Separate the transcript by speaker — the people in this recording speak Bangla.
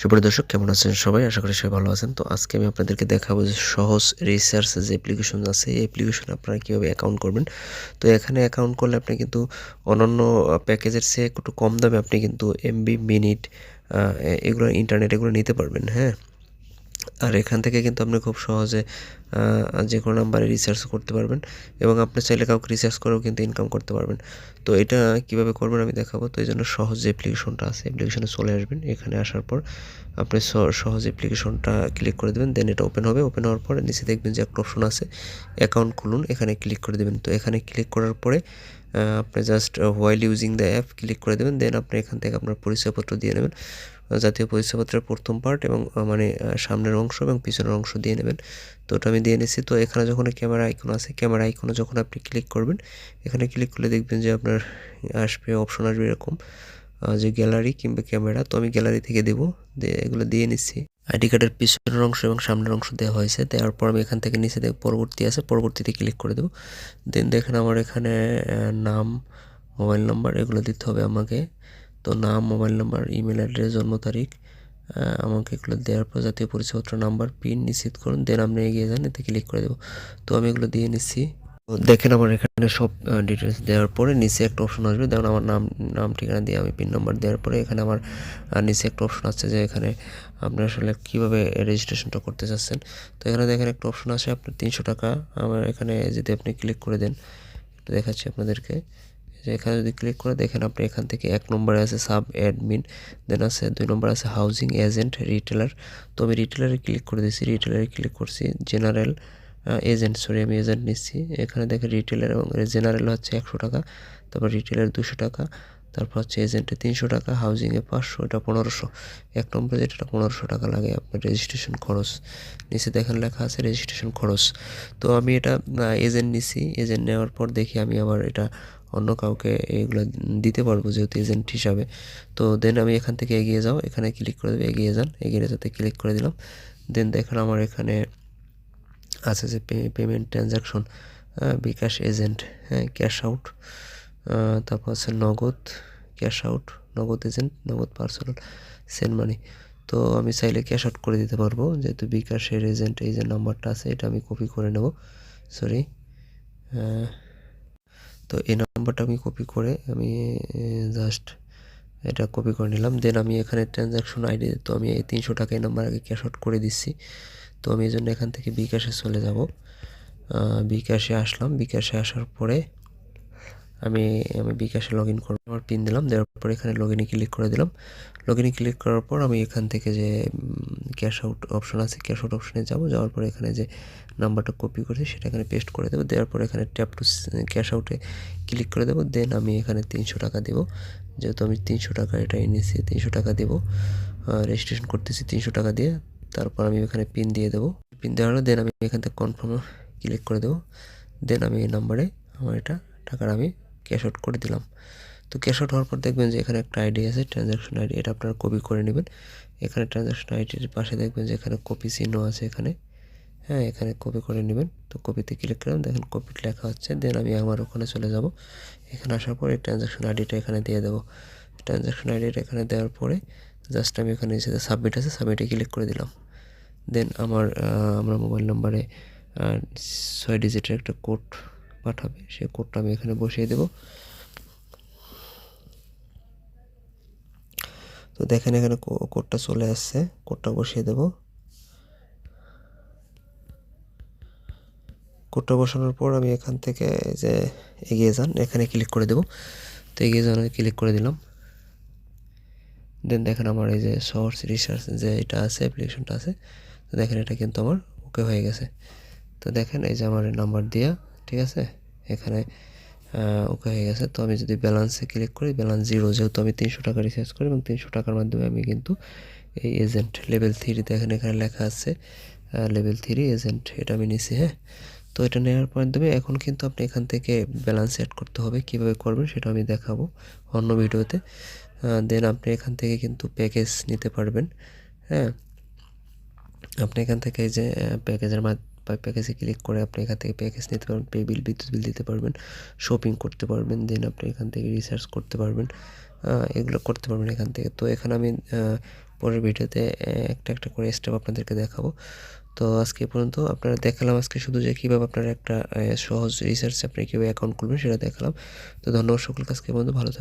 Speaker 1: সুপ্রিয় দর্শক, কেমন আছেন সবাই? আশা করি সবাই ভালো আছেন। তো আজকে আমি আপনাদেরকে দেখাবো যে সহজ রিসার্চ যে অ্যাপ্লিকেশন আছে, এই অ্যাপ্লিকেশন আপনারা কীভাবে অ্যাকাউন্ট করবেন? তো এখানে অ্যাকাউন্ট করলে আপনি কিন্তু অন্যান্য প্যাকেজের চেয়ে একটু কম দামে আপনি কিন্তু এমবি মিনিট এগুলো ইন্টারনেট এগুলো নিতে পারবেন হ্যাঁ? আর এখান থেকে কিন্তু আপনি খুব সহজে যে কোনো নাম্বারে রিচার্জ করতে পারবেন এবং আপনি চাইলে কাউকে রিচার্জ করেও কিন্তু ইনকাম করতে পারবেন। তো এটা কীভাবে করবেন আমি দেখাবো। তো এই জন্য সহজ যে অ্যাপ্লিকেশনটা আছে। অ্যাপ্লিকেশনে চলে আসবেন। এখানে আসার পর আপনি সহজ অ্যাপ্লিকেশনটা ক্লিক করে দেবেন। দেন এটা ওপেন হবে। ওপেন হওয়ার পরে নিচে দেখবেন যে একটা অপশন আছে। অ্যাকাউন্ট খুলুন। এখানে ক্লিক করে দেবেন। তো এখানে ক্লিক করার পরে আপনি just while using the app click করে দেবেন। দেন আপনি এখান থেকে আপনার পরিচয়পত্র দিয়ে নেবেন। জাতীয় পরিচয়পত্রের প্রথম পার্ট এবং মানে সামনের অংশ এবং পিছনের অংশ দিয়ে নেবেন। তো ওটা আমি দিয়ে নিচ্ছি তো এখানে যখন ক্যামেরা আইকন আছে ক্যামেরা আইকনে যখন আপনি ক্লিক করবেন, এখানে ক্লিক করলে দেখবেন যে আপনার আসবে অপশন আসবে এরকম যে গ্যালারি কিংবা ক্যামেরা তো আমি গ্যালারি থেকে দেবো, দিয়ে এগুলো দিয়ে নিচ্ছি আইডি কার্ডের পিছনের অংশ এবং সামনের অংশ দেওয়া হয়েছে। দেওয়ার পর আমি এখান থেকে নিচে দেখ পরবর্তী আছে, পরবর্তীতে ক্লিক করে দেবো। দেন দেখেন আমার এখানে নাম মোবাইল নাম্বার এগুলো দিতে হবে আমাকে। তো নাম, মোবাইল নাম্বার, ইমেল অ্যাড্রেস, জন্ম তারিখ আমাকে এগুলো দেওয়ার পর জাতীয় পরিচয়পত্র, নাম্বার, পিন নিশ্চিত করুন, দেন আপনি এগিয়ে যান, এতে ক্লিক করে দেবো। তো আমি এগুলো দিয়ে নিচ্ছি। দেখেন আমার এখানে সব ডিটেলস দেওয়ার পরে নিচে একটা অপশন আসবে, যেমন আমার নাম নাম, ঠিকানা দিয়ে আমি পিন নাম্বার দেওয়ার পরে এখানে আমার নিচে একটা অপশন আছে যে এখানে আপনি আসলে কীভাবে রেজিস্ট্রেশনটা করতে চাচ্ছেন। তো এখানে দেখেন একটা অপশন আছে আপনার তিনশো টাকা, আমার এখানে যদি আপনি ক্লিক করে দেন, একটু দেখাচ্ছি আপনাদেরকে। যে এখানে যদি ক্লিক করে দেখেন আপনি এখান থেকে এক নম্বরে আছে সাব অ্যাডমিন দেন আছে দুই নম্বর আছে হাউজিং এজেন্ট রিটেলার তো আমি রিটেলারে ক্লিক করে দিয়েছি রিটেলারে ক্লিক করছি জেনারেল এজেন্ট সরি আমি এজেন্ট নিচ্ছি। এখানে দেখে রিটেলার এবং জেনারেল হচ্ছে একশো টাকা, তারপর রিটেলার দুশো টাকা, তারপর হচ্ছে এজেন্টে তিনশো টাকা হাউজিংয়ে পাঁচশো, এটা পনেরোশো। এক নম্বরে যেটা পনেরোশো টাকা লাগে আপনার রেজিস্ট্রেশন খরচ। নিচে দেখেন লেখা আছে রেজিস্ট্রেশন খরচ। তো আমি এটা এজেন্ট নিছি এজেন্ট নেওয়ার পর দেখি আমি আবার এটা অন্য কাউকে এগুলো দিতে পারব যেহেতু এজেন্ট হিসাবে। তো দেন আমি এখান থেকে এগিয়ে যাও, এখানে ক্লিক করে দেবো, এগিয়ে যান, এগিয়ে যাতে ক্লিক করে দিলাম। দেন দেখেন আমার এখানে আছে যে পেমেন্ট ট্রানজাকশন বিকাশ এজেন্ট হ্যাঁ ক্যাশ আউট তারপর আছে Nagad cash out Nagad agent Nagad personal send money তো আমি চাইলে ক্যাশ আউট করে দিতে পারব, যেহেতু বিকাশের এজেন্ট এই যে নাম্বারটা আছে, এটা আমি কপি করে নেব। সরি তো এই নাম্বারটা আমি কপি করে আমি জাস্ট এটা কপি করে নিলাম। দেন আমি এখানে ট্রানজ্যাকশন আইডি তো আমি এই তিনশো টাকা এই নাম্বার আগে ক্যাশ আউট করে দিচ্ছি। তো আমি এই জন্য এখান থেকে বিকাশে চলে যাব। বিকাশে আসলাম। বিকাশে আসার পরে আমি আমি বিকাশে লগ ইন করব আমার পিন দিলাম, দেওয়ার পর এখানে লগ ইনে ক্লিক করে দিলাম। লগ ইনে ক্লিক করার পর আমি এখান থেকে যে ক্যাশ আউট অপশন আছে ক্যাশ আউট অপশনে যাব, যাওয়ার পর এখানে যে নাম্বারটা কপি করেছি সেটা এখানে পেস্ট করে দেবো, দেওয়ার পর এখানে ট্যাপ টু ক্যাশ আউটে ক্লিক করে দেবো দেন আমি এখানে তিনশো টাকা দেবো। যেহেতু আমি তিনশো টাকা এটা এনেছি, তিনশো টাকা দেবো রেজিস্ট্রেশন করতেছি তিনশো টাকা দিয়ে, তারপর আমি এখানে পিন দিয়ে দেবো। পিন দেওয়ার দেন আমি এখান থেকে কনফার্ম ক্লিক করে দেবো। দেন আমি এই নাম্বারে আমার এটা টাকার আমি ক্যাশ আউট করে দিলাম। তো ক্যাশ আউট হওয়ার পর দেখবেন যে এখানে একটা আইডি আছে ট্রানজ্যাকশন আইডি এটা আপনারা কপি করে নেবেন। এখানে ট্রানজ্যাকশন আইডির পাশে দেখবেন যে এখানে কপি চিহ্ন আছে এখানে। হ্যাঁ এখানে কপি করে নেবেন। তো কপিতে ক্লিক করলাম, দেখেন কপি লেখা হচ্ছে দেন আমি আমার ওখানে চলে যাব। এখানে আসার পরে ট্রানজ্যাকশন আইডিটা এখানে দিয়ে দেবো। ট্রানজ্যাকশন আইডিটা এখানে দেওয়ার পরে জাস্ট আমি এখানে এসে সাবমিট আছে সাবমিটে ক্লিক করে দিলাম। দেন আমার আমার মোবাইল নাম্বারে ছয় ডিজিটের একটা কোড পাঠাবে সেই কোডটা আমি এখানে বসিয়ে দেব। তো দেখেন এখানে কোডটা চলে আসছে, কোডটা বসিয়ে দেব। কোডটা বসানোর পর আমি এখান থেকে যে এগিয়ে যান, এখানে ক্লিক করে দেব। তো এগিয়ে যান ক্লিক করে দিলাম। দেন দেখেন আমার এই যে সোর্স রিসার্চ যে এটা আছে অ্যাপ্লিকেশনটা আছে, তো দেখেন এটা কিন্তু আমার ওকে হয়ে গেছে। তো দেখেন এই যে আমার নাম্বার দেওয়া ঠিক আছে? এখানে ওকে হয়ে গেছে। তো আমি যদি ব্যালেন্সে ক্লিক করি ব্যালেন্স জিরো যেহেতু আমি তিনশো টাকা রিচার্জ করি এবং তিনশো টাকার মাধ্যমে আমি কিন্তু এই এজেন্ট লেভেল থ্রি দেখেন এখানে লেখা আছে লেভেল থ্রি এজেন্ট এটা আমি নিছি হ্যাঁ? তো এটা নেওয়ার মাধ্যমে এখন কিন্তু আপনি এখান থেকে ব্যালেন্স অ্যাড করতে হবে। কীভাবে করবেন সেটা আমি দেখাবো অন্য ভিডিওতে। দেন আপনি এখান থেকে কিন্তু প্যাকেজ নিতে পারবেন হ্যাঁ? আপনি এখান থেকে এই যে প্যাকেজের মাধ্যমে প্যাকেজে ক্লিক করে আপনি এখান থেকে প্যাকেজ নিতে পারবেন পে বিল বিদ্যুৎ বিল দিতে পারবেন শপিং করতে পারবেন দেন আপনি এখান থেকে রিসার্চ করতে পারবেন এগুলো করতে পারবেন এখান থেকে। তো এখানে আমি পরের ভিডিওতে একটা একটা করে স্টেপ আপনাদেরকে দেখাবো। তো আজকে পর্যন্ত আপনারা দেখালাম আজকে শুধু যে কীভাবে আপনারা একটা সহজ রিসার্চ আপনি কীভাবে অ্যাকাউন্ট খুলবেন সেটা দেখালাম। তো ধন্যবাদ সকলকে আজকে পর্যন্ত, ভালো থাকবেন।